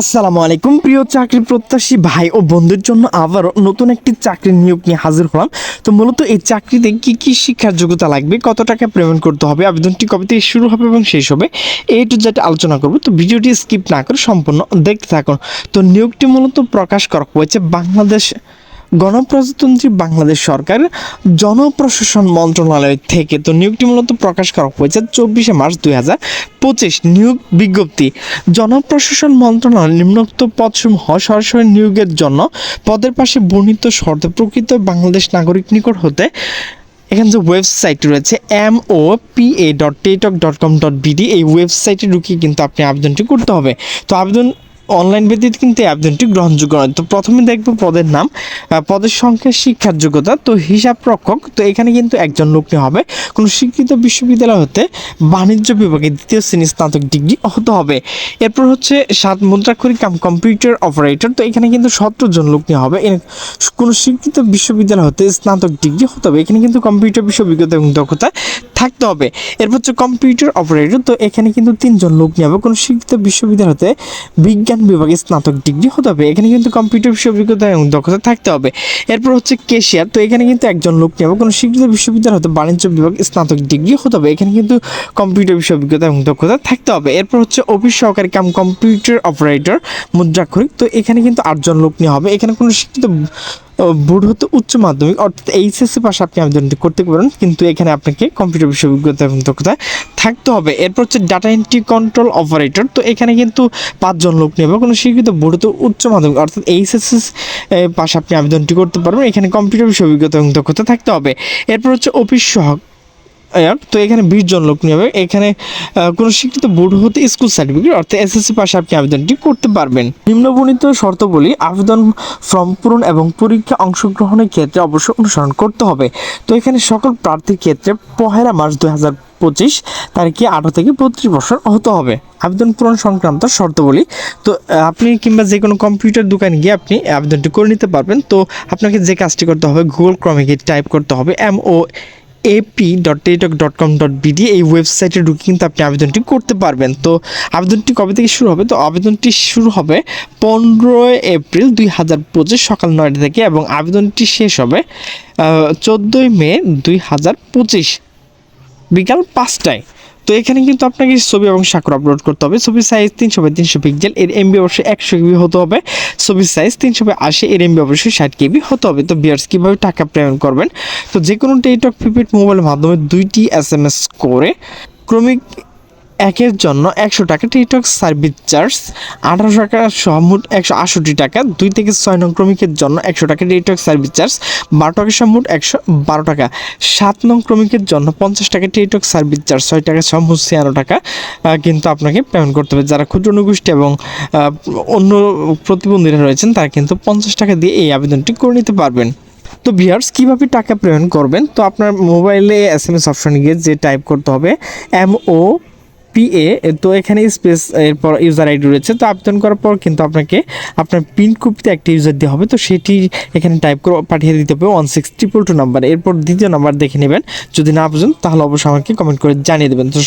আসসালামু আলাইকুম, প্রিয় চাকরি প্রত্যাশী ভাই ও বন্ধুর জন্য আবারও নতুন একটি চাকরির নিয়োগ নিয়ে হাজির হলাম। তো মূলত এই চাকরিতে কি কি শিক্ষার যোগ্যতা লাগবে, কত টাকা পেমেন্ট করতে হবে, আবেদনটি কবে থেকে শুরু হবে এবং শেষ হবে এই টু যেটা আলোচনা করব। তো ভিডিওটি স্কিপ না করে সম্পূর্ণ দেখতে থাকুন। তো নিয়োগটি মূলত প্রকাশ করা হয়েছে বাংলাদেশ গণপ্রজাতন্ত্রী বাংলাদেশ সরকার জনপ্রশাসন মন্ত্রণালয় থেকে তো নিয়োগটি মূলত প্রকাশ করা হয়েছে চব্বিশে মার্চ দুই হাজার পঁচিশ নিয়োগ বিজ্ঞপ্তি। জনপ্রশাসন মন্ত্রণালয় নিম্নোক্ত পদসমূহ সরাসরি নিয়োগের জন্য পদের পাশে বর্ণিত শর্তে প্রকৃত বাংলাদেশ নাগরিক নিকট হতে এখানে যে ওয়েবসাইট রয়েছে M O P A dot teletalk dot com dot BD এই ওয়েবসাইটে ঢুকিয়ে কিন্তু আপনি আবেদনটি করতে হবে। তো আবেদন অনলাইন ভিত্তিতে কিন্তু আবেদনটি গ্রহণযোগ্য নয়। তো প্রথমে দেখব পদের নাম। পদের সংখ্যা, শিক্ষার যোগ্যতা, তো হিসাব রক্ষক, তো এখানে কিন্তু একজন লোক হবে। কোনো শিক্ষিত বিশ্ববিদ্যালয় হতে বাণিজ্য বিভাগে দ্বিতীয় শ্রেণি স্নাতক ডিগ্রি হতে হবে। এরপর হচ্ছে সাত মুদ্রাক্ষরিক কাম কম্পিউটার অপারেটর, তো এখানে কিন্তু সতেরো জন লোক হবে। কোনো শিক্ষিত বিশ্ববিদ্যালয় হতে স্নাতক ডিগ্রি হতে হবে। এখানে কিন্তু কম্পিউটার বিষয় অভিজ্ঞতা এবং দক্ষতা থাকতে হবে। এরপর হচ্ছে কম্পিউটার অপারেটর, তো এখানে কিন্তু তিনজন লোক নিয়ে হবে। কোনো শিক্ষিত বিশ্ববিদ্যালয় হতে বিজ্ঞান বিভাগে স্নাতক ডিগ্রি হতে হবে। এখানে কিন্তু কম্পিউটার বিষয় অভিজ্ঞতা এবং দক্ষতা থাকতে হবে। এরপর হচ্ছে কেশিয়ার তো এখানে কিন্তু একজন লোক নেবে কোনো শিক্ষিত বিশ্ববিদ্যালয় হতে বাণিজ্য বিভাগ স্নাতক ডিগ্রি হতে হবে। এখানে কিন্তু কম্পিউটার বিষয় অভিজ্ঞতা এবং দক্ষতা থাকতে হবে। এরপর হচ্ছে অফিস সহকারী কাম কম্পিউটার অপারেটর মুদ্রাক্ষরিক। তো এখানে কিন্তু আটজন লোক নেওয়া হবে। এখানে কোনো শিক্ষিত বোর্ড হতে উচ্চ মাধ্যমিক, অর্থাৎ এইচএসসি পাশে আপনি আবেদনটি করতে পারেন কিন্তু এখানে আপনাকে কম্পিউটার বিশ্ববিজ্ঞতা এবং দক্ষতা থাকতে হবে। এরপর হচ্ছে ডাটা এন্ট্রি কন্ট্রোল অপারেটর তো এখানে কিন্তু পাঁচজন লোক নেবে, কোনো শিক্ষিত বোর্ড হতে উচ্চ মাধ্যমিক, অর্থাৎ এইচএসসি পাশে আপনি আবেদনটি করতে পারবেন। এখানে কম্পিউটার বিশ্ববিজ্ঞতা অভিজ্ঞতা এবং দক্ষতা থাকতে হবে। এরপর হচ্ছে অফিস সহ এর তো এখানে বিশ জন লোক নেবে এখানে কোনো শিক্ষিত বোর্ড হতে স্কুল সার্টিফিকেট অর্থাৎ এস এসএসসি পাশে আপনি আবেদনটি করতে পারবেন। নিম্নবর্ণিত শর্তাবলী, আবেদন ফর্ম পূরণ এবং পরীক্ষা অংশগ্রহণের ক্ষেত্রে অবশ্যই অনুসরণ করতে হবে। তো এখানে সকল প্রার্থীর ক্ষেত্রে পহেলা মার্চ দুই হাজার পঁচিশ তারিখে আঠারো থেকে বত্রিশ বছর হতে হবে। আবেদন পূরণ সংক্রান্ত শর্তাবলী। তো আপনি কিংবা যে কোনো কম্পিউটার দোকানে গিয়ে আপনি আবেদনটি করে নিতে পারবেন। তো, আপনাকে যে কাজটি করতে হবে গুগল ক্রমে গিয়ে টাইপ করতে হবে M O A P dot teletalk dot com dot BD এই ওয়েবসাইটে ঢুকে কিন্তু আপনি আবেদনটি করতে পারবেন। তো আবেদনটি কবে থেকে শুরু হবে? তো আবেদনটি শুরু হবে পনেরোই এপ্রিল দুই হাজার পঁচিশ সকাল নয়টা থেকে এবং আবেদনটি শেষ হবে চোদ্দোই মে দুই হাজার পঁচিশ বিকাল পাঁচটায়। তো এখানে কিন্তু আপনাকে ছবি এবং স্বাক্ষর আপলোড করতে হবে। ছবির সাইজ তিনশো বাই তিনশো পিক্সেল এর এমবি অবশ্যই একশো কেবি হতে হবে। ছবির সাইজ তিনশো বাই আশি, এর এমবি অবশ্যই ষাট কেবি হতে হবে। তো বিয়ার্স কীভাবে টাকা পেমেন্ট করবেন? তো যে কোনো টেলিটক প্রিপেড মোবাইলের মাধ্যমে দুইটি এস এম এস করে ক্রমিক একের জন্য একশো টাকা টিকটক সার্ভিস চার্জ আঠারো টাকা মোট একশো আষট্টি টাকা। দুই থেকে ছয় নং ক্রমিকের জন্য একশো টাকা টিকটক সার্ভিস চার্জ বারো টাকা সহ মোট একশো বারো টাকা। সাত নং ক্রমিকের জন্য পঞ্চাশ টাকা টিকটক সার্ভিস চার্জ ছয় টাকা মোট ছিয়ানো টাকা কিন্তু আপনাকে পেমেন্ট করতে হবে। যারা ক্ষুদ্র নগোষ্ঠী এবং অন্য প্রতিবন্ধীরা রয়েছেন, তারা কিন্তু পঞ্চাশ টাকা দিয়ে এই আবেদনটি করে নিতে পারবেন। তো ভিয়ার্স কীভাবে টাকা পেমেন্ট করবেন? তো আপনার মোবাইলে এস এম এস অপশানে গিয়ে যে টাইপ করতে হবে এম ও পিএ তো এখানে স্পেস এরপর ইউজার আইডি রয়েছে, তো আবেদন করার পর কিন্তু আপনাকে আপনার পিন কপিতে একটা ইউজার দেওয়া হবে, তো সেটি এখানে টাইপ করে পাঠিয়ে দিতে হবে one six triple two number এরপর দ্বিতীয় নাম্বার দেখে নেবেন, যদি না বুঝেন তাহলে অবশ্যই আমাকে কমেন্ট করে জানিয়ে দেবেন। তো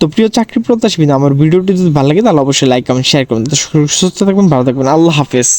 তো প্রিয় চাকরি প্রত্যাশী আমার ভিডিওটি যদি ভালো লাগে তাহলে অবশ্যই লাইক কমেন্ট শেয়ার করবেন। তো সুস্থ থাকবেন, ভালো থাকবেন, আল্লাহ হাফেজ।